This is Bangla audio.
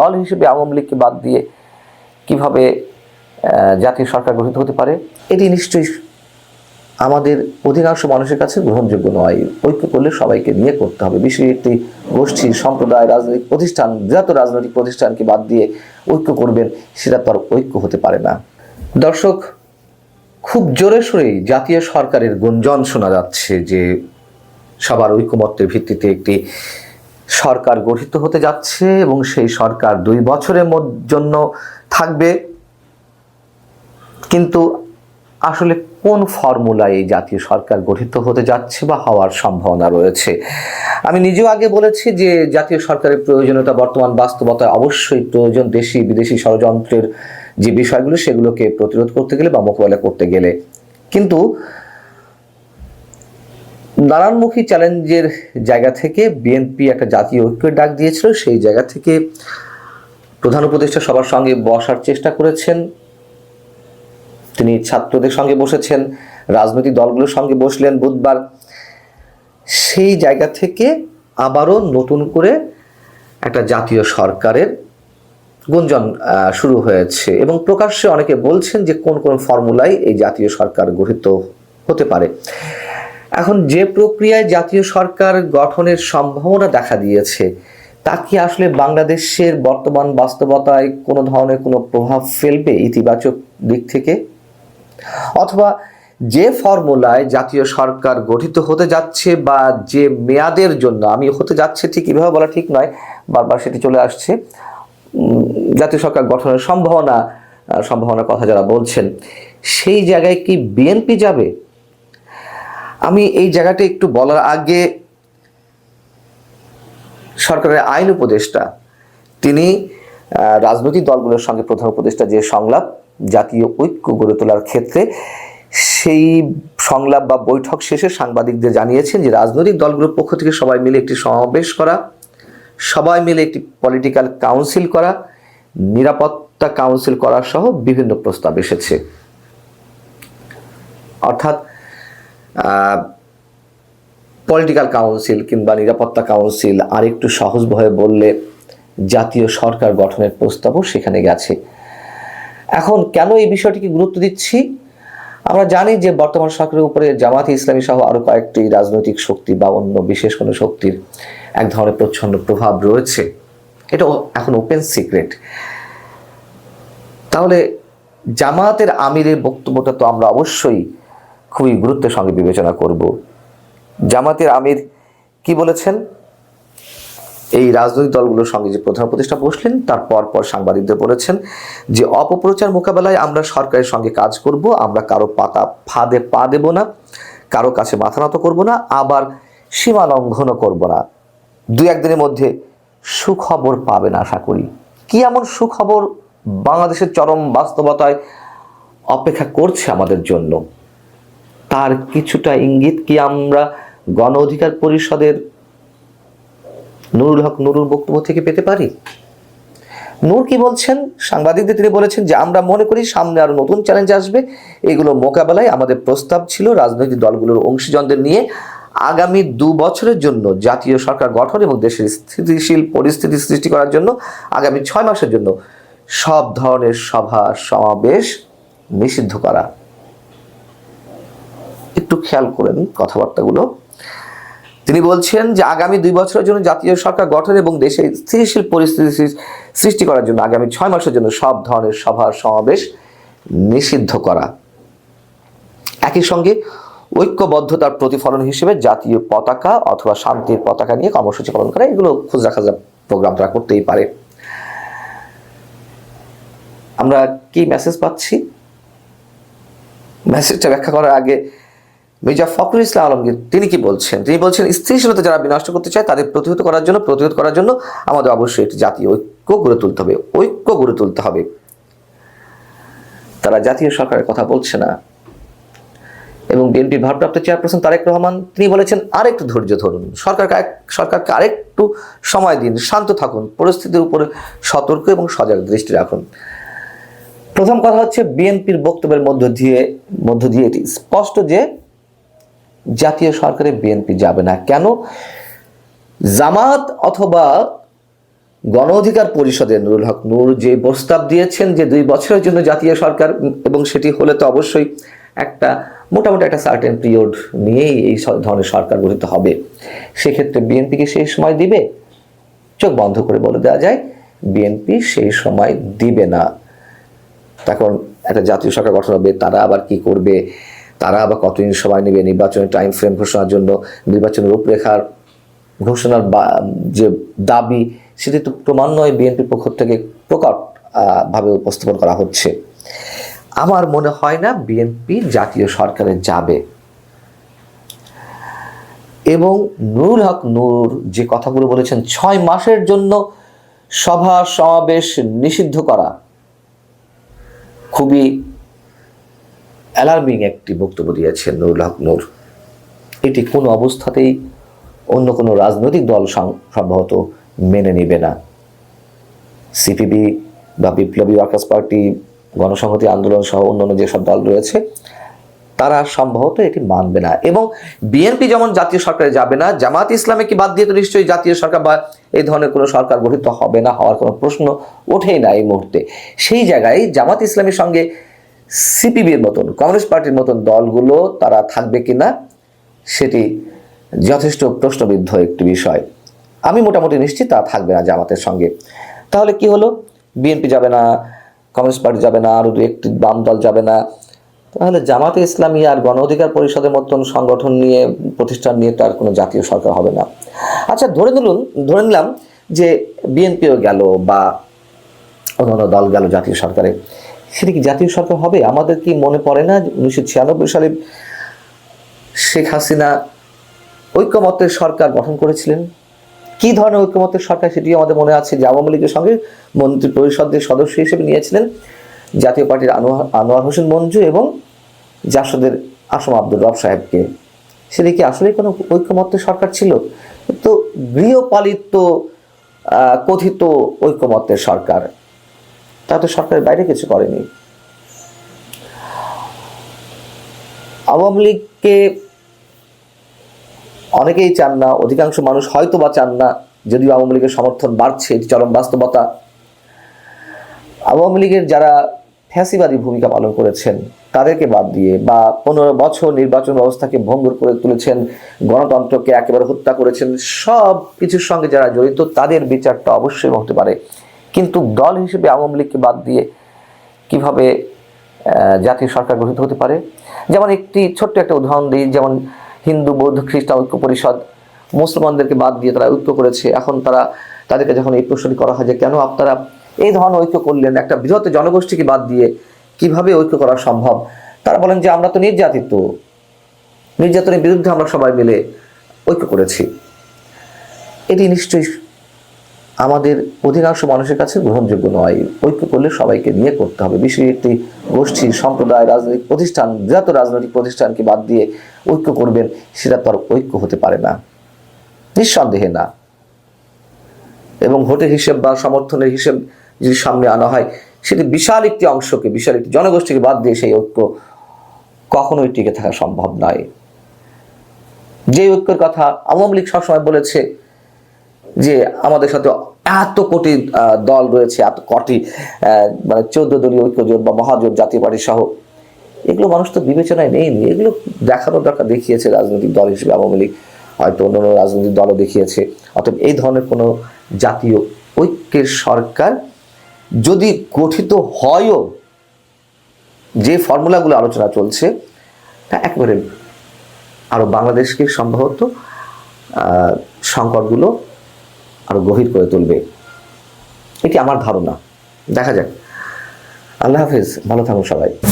দল হিসেবে আওয়ামী লীগকে বাদ দিয়ে কীভাবে জাতীয় সরকার গঠিত হতে পারে, এটি নিশ্চয়ই আমাদের অধিকাংশ মানুষের কাছে গ্রহণযোগ্য নয়। ঐক্য করলে সবাইকে নিয়ে করতে হবে। বিশেষ একটি গোষ্ঠী, সম্প্রদায়, রাজনৈতিক প্রতিষ্ঠান বৃহৎ রাজনৈতিক প্রতিষ্ঠানকে বাদ দিয়ে ঐক্য করবেন, সেটা তো আর ঐক্য হতে পারে না। দর্শক, খুব জোরে সোরেই জাতীয় সরকারের গুঞ্জন শোনা যাচ্ছে যে সবার ঐকমত্যের ভিত্তিতে একটি সরকার গঠিত হতে যাচ্ছে এবং সেই সরকার দুই বছরের জন্য থাকবে। কিন্তু আসলে কোন ফর্মুলায় এই জাতীয় সরকার গঠিত হতে যাচ্ছে বা হওয়ার সম্ভাবনা রয়েছে? আমি নিজেও আগে বলেছি যে জাতীয় সরকারের প্রয়োজনীয়তা বর্তমান বাস্তবতায় অবশ্যই প্রয়োজন। দেশি, বিদেশি ষড়যন্ত্রের যে বিষয়গুলো, সেগুলোকে প্রতিরোধ করতে গেলে বা মোকাবেলা করতে গেলে। কিন্তু নারায়ণমুখী চ্যালেঞ্জের জায়গা থেকে বিএনপি একটা জাতীয় ঐক্যের ডাক দিয়েছিল। সেই জায়গা থেকে প্রধান উপদেষ্টা সবার সঙ্গে বসার চেষ্টা করেছেন। তিনি ছাত্রদের সঙ্গে বসেছেন, রাজনৈতিক দলগুলোর সঙ্গে বসলেন বুধবার। সেই জায়গা থেকে আবারও নতুন করে একটা জাতীয় সরকারের গুঞ্জন শুরু হয়েছে এবং প্রকাশ্যে অনেকে বলছেন যে কোন কোন ফর্মুলায় এই জাতীয় সরকার গঠিত হতে পারে। এখন যে প্রক্রিয়ায় জাতীয় সরকার গঠনের সম্ভাবনা দেখা দিয়েছে, তা কি আসলে বাংলাদেশের বর্তমান বাস্তবতায় কোনো ধরনের কোনো প্রভাব ফেলবে ইতিবাচক দিক থেকে? অথবা যে ফর্মুলায় জাতীয় সরকার গঠিত হতে যাচ্ছে বা যে মেয়াদের জন্য, আমি হতে যাচ্ছে ঠিক এভাবে বলা ঠিক নয়, বারবার সেটি চলে আসছে জাতীয় সরকার গঠনের সম্ভাবনা সম্ভাবনার কথা যারা বলছেন, সেই জায়গায় কি বিএনপি যাবে? আমি এই জায়গাটা একটু বলার আগে সরকারের আইন উপদেষ্টা, তিনি রাজনৈতিক দলগুলোর সঙ্গে প্রধান উপদেষ্টা যে সংলাপ, জাতীয় ঐক্য গড়ে তোলার ক্ষেত্রে সেই সংলাপ বা বৈঠক শেষে সাংবাদিকদের জানিয়েছেন যে রাজনৈতিক দলগুলোর পক্ষ থেকে সবাই মিলে একটি সমাবেশ করা, সবাই মিলে একটি পলিটিক্যাল কাউন্সিল করা, নিরাপত্তা কাউন্সিল করা সহ বিভিন্ন প্রস্তাব এসেছে। অর্থাৎ পলিটিক্যাল কাউন্সিল কিংবা নিরাপত্তা কাউন্সিল আরেকটু সহজভাবে বললে জাতীয় সরকার গঠনের প্রস্তাবও সেখানে গেছে। এখন কেন এই বিষয়টিকে গুরুত্ব দিচ্ছি? আমরা জানি যে বর্তমান সরকারের উপরে জামাতে ইসলামী সহ আরও কয়েকটি রাজনৈতিক শক্তি বা অন্য বিশেষ কোনো শক্তির এক ধরনের প্রচ্ছন্ন প্রভাব রয়েছে। এটা এখন ওপেন সিক্রেট তাহলে জামায়াতের আমিরের বক্তব্যটা তো আমরা অবশ্যই খুবই গুরুত্বের সঙ্গে বিবেচনা করব। জামাতের আমির কি বলেছেন? এই রাজনৈতিক দলগুলোর সঙ্গে যে প্রধান উপদেষ্টা বসলেন, তার পর পর সাংবাদিকদের বলেছেন যে, অপপ্রচার মোকাবেলায় আমরা সরকারের সঙ্গে কাজ করব, আমরা কারও পাতা ফাঁদে পা দেব না, কারও কাছে মাথা নত করব না, আবার সীমা লঙ্ঘনও করব না। দু একদিনের মধ্যে সুখবর পাবেন আশা করি। কি এমন সুখবর? বাংলাদেশের চরম বাস্তবতায় অপেক্ষা করছে আমাদের জন্য। তার কিছুটা ইঙ্গিত কি আমরা গণ অধিকার পরিষদের নুরুল হক নুরুর বক্তব্য থেকে পেতে পারি? নূর কি বলছেন? সাংবাদিকদের তিনি বলেছেন যে, আমরা মনে করি সামনে আরও নতুন চ্যালেঞ্জ আসবে। এগুলো মোকাবেলায় আমাদের প্রস্তাব ছিল রাজনৈতিক দলগুলোর অংশীজনদের নিয়ে। আগামী দু বছরের জন্য জাতীয় সরকার গঠন এবং দেশের স্থিতিশীল পরিস্থিতি সৃষ্টি করার জন্য আগামী ছয় মাসের জন্য সব ধরনের সভা সমাবেশ নিষিদ্ধ করা। একটু খেয়াল করেন কথাবার্তাগুলো। তিনি বলছেন যে আগামী দুই বছরের জন্য জাতীয় সরকার গঠন এবং দেশে স্থিতিশীল পরিস্থিতি সৃষ্টি করার জন্য আগামী ছয় মাসের জন্য সব ধরনের সভা সমাবেশ নিষিদ্ধ করা। একই সঙ্গে ঐক্যবদ্ধতার প্রতিফলন হিসেবে জাতীয় পতাকা অথবা শান্তির পতাকা নিয়ে কর্মসূচি পালন করা, এগুলো খুচরা খাজা প্রোগ্রাম তারা করতেই পারে। আমরা কি মেসেজ পাচ্ছি? মেসেজটা ব্যাখ্যা করার আগে মির্জা ফখরুল ইসলাম আলমগীর, তিনি কি বলছেন? তিনি বলছেন স্থিতিশীলতা যারা বিনষ্ট করতে চায়, তাদের প্রতিহত করার জন্য প্রতিরোধ করার জন্য আমাদের অবশ্যই একটি জাতীয় ঐক্য গড়ে তুলতে হবে। ঐক্য গড়ে তুলতে হবে। তারা জাতীয় সরকারের কথা বলছে না। এবং বিএনপির ভারপ্রাপ্ত চেয়ারপারসন তারেক রহমান, তিনি বলেছেন, আরেকটু ধৈর্য ধরুন। সরকারকে সরকারকে আরেকটু সময় দিন, শান্ত থাকুন, পরিস্থিতির উপরে সতর্ক এবং সজাগ দৃষ্টি রাখুন। প্রথম কথা হচ্ছে, বিএনপির বক্তব্যের মধ্য দিয়ে মধ্য দিয়ে এটি স্পষ্ট যে জাতীয় সরকারে বিএনপি যাবে না। কেন? জামাত অথবা গণ অধিকার পরিষদে নুরুল হক নূর যে প্রস্তাব দিয়েছেন যে দুই বছরের জন্য জাতীয় সরকার, এবং সেটি হলে তো অবশ্যই একটা মোটামুটি একটা সার্টেন পিরিয়ড নিয়েই এই ধরনের সরকার গঠিত হবে। সেক্ষেত্রে বিএনপিকে সেই সময় দিবে? চোখ বন্ধ করে বলে দেওয়া যায় বিএনপি সেই সময় দিবে না। তখন একটা জাতীয় সরকার গঠন হবে, তারা আবার কি করবে? তারা আবার কতদিন সময় নেবে নির্বাচনের টাইম ফ্রেম ঘোষণার জন্য? নির্বাচনের রূপরেখার ঘোষণার যে দাবি, সেটি তো ক্রমান্বয়ে বিএনপির পক্ষ থেকে প্রকট ভাবে উপস্থাপন করা হচ্ছে। আমার মনে হয় না বিএনপি জাতীয় সরকারে যাবে। এবং নুরুল হক নূর যে কথাগুলো বলেছেন, ছয় মাসের জন্য সভা সমাবেশ নিষিদ্ধ করা খুবই অ্যালার্মিং একটি বক্তব্য দিয়েছেন নুরুল হক নূর। এটি কোনো অবস্থাতেই অন্য কোনো রাজনৈতিক দল সম্ভবত মেনে নেবে না। সিপিবি বা বিপ্লবী ওয়ার্কার্স পার্টি, গণসংহতি আন্দোলন সহ অন্যান্য যেসব দল রয়েছে, তারা সম্ভবত এটি মানবে না। এবং বিএনপি যেমন জাতীয় সরকারে যাবে না, জামাত ইসলামীকে বাদ দিয়ে তো নিশ্চয়ই জাতীয় সরকার বা এই ধরনের কোনো সরকার গঠিত হবে না হওয়ার কোনো প্রশ্ন ওঠেই না এই মুহূর্তে। সেই জায়গায় জামাত ইসলামের সঙ্গে সিপিবির মতন কমিউনিস্ট পার্টির মতন দলগুলো তারা থাকবে কিনা সেটি যথেষ্ট প্রশ্নবিদ্ধ একটি বিষয়। আমি মোটামুটি নিশ্চিত তা থাকবে না জামাতের সঙ্গে। তাহলে কি হলো? বিএনপি যাবে না কমিউনিস্ট পার্টি যাবে না, আরও দু একটি বাম দল যাবে না। তাহলে জামাতে ইসলামী আর গণ অধিকার পরিষদের মতন সংগঠন নিয়ে, প্রতিষ্ঠান নিয়ে তো আর কোনো জাতীয় সরকার হবে না। আচ্ছা ধরে নিলুন, ধরে নিলাম যে বিএনপিও গেল বা অন্যান্য দল গেল জাতীয় সরকারে। সেটা কি জাতীয় সরকার হবে? আমাদের কি মনে পড়ে না উনিশশো ছিয়ানব্বই সালে শেখ হাসিনা ঐক্যমত্যের সরকার গঠন করেছিলেন? কি ধরনের ঐক্যমত্যের সরকার সেটি আমাদের মনে আছে যে আওয়ামী লীগের সঙ্গে মন্ত্রী পরিষদের সদস্য হিসেবে নিয়েছিলেন জাতীয় পার্টির আনোয়ার আনোয়ার হোসেন মঞ্জু এবং জাসদের আসম আব্দুর রব সাহেবকে। সেটি কি আসলে কোনো ঐক্যমত্যের সরকার ছিল? তো গৃহপালিত কথিত ঐক্যমত্যের সরকার। তা তো সরকারের বাইরে কিছু করেনি। আওয়ামী লীগকে অনেকেই চান না, অধিকাংশ মানুষ হয়তো বা চান না, যদিও আওয়ামী লীগের সমর্থন বাড়ছে, এটি চরম বাস্তবতা। আওয়ামী লীগের যারা ফ্যাসিবাদী ভূমিকা পালন করেছেন, তাদেরকে বাদ দিয়ে বা পনেরো বছর নির্বাচন ব্যবস্থাকে ভঙ্গুর করে তুলেছেন, গণতন্ত্রকে একেবারে হত্যা করেছেন সব কিছুর সঙ্গে যারা জড়িত, তাদের বিচারটা অবশ্যই হতে পারে। কিন্তু দল হিসেবে আওয়ামী লীগকে বাদ দিয়ে কীভাবে জাতীয় সরকার গঠিত হতে পারে? যেমন একটি ছোট্ট একটা উদাহরণ দিই, যেমন হিন্দু বৌদ্ধ খ্রিস্টান ঐক্য পরিষদ, মুসলমানদেরকে বাদ দিয়ে তারা ঐক্য করেছে। এখন তারা, তাদেরকে যখন এই প্রশ্নটি করা হয় যে কেন আপনারা এই ধরনের ঐক্য করলেন, একটা বৃহৎ জনগোষ্ঠীকে বাদ দিয়ে কীভাবে ঐক্য করা সম্ভব? তারা বলেন যে আমরা তো নির্যাতিত, নির্যাতনের বিরুদ্ধে আমরা সবাই মিলে ঐক্য করেছি। এটি নিশ্চয়ই আমাদের অধিকাংশ মানুষের কাছে গ্রহণযোগ্য নয়। ঐক্য করলে সবাইকে নিয়ে করতে হবে। বিশেষ একটি গোষ্ঠী, সম্প্রদায়, রাজনৈতিক প্রতিষ্ঠান বৃহৎ রাজনৈতিক প্রতিষ্ঠানকে বাদ দিয়ে ঐক্য করবেন, সেটা তো আর ঐক্য হতে পারে না। নিঃসন্দেহে না। এবং ভোটের হিসেব বা সমর্থনের হিসেব যদি সামনে আনা হয়, সেটি বিশাল একটি অংশকে, বিশাল একটি জনগোষ্ঠীকে বাদ দিয়ে সেই ঐক্য কখনোই টিকে থাকা সম্ভব নয়। যে ঐক্যের কথা আওয়ামী লীগ সবসময় বলেছে যে আমাদের সাথে এত কোটি দল রয়েছে, এত কটি মানে চোদ্দ দলীয় ঐক্যজোট বা মহাজোট জাতীয় পার্টি সহ। এগুলো মানুষ তো বিবেচনায় নেয়নি। এগুলো দেখানোর দরকার দেখিয়েছে রাজনৈতিক দল হিসেবে আওয়ামী লীগ, হয়তো অন্য রাজনৈতিক দলও দেখিয়েছে। অতএব এই ধরনের কোনো জাতীয় ঐক্যের সরকার যদি গঠিত হয়ও, যে ফর্মুলাগুলো আলোচনা চলছে, তা একেবারে আরও বাংলাদেশকে সম্ভবত সংকটগুলো আরও গভীর করে তুলবে। এটি আমার ধারণা। দেখা যাক। আল্লাহ হাফিজ। ভালো থাকুন সবাই।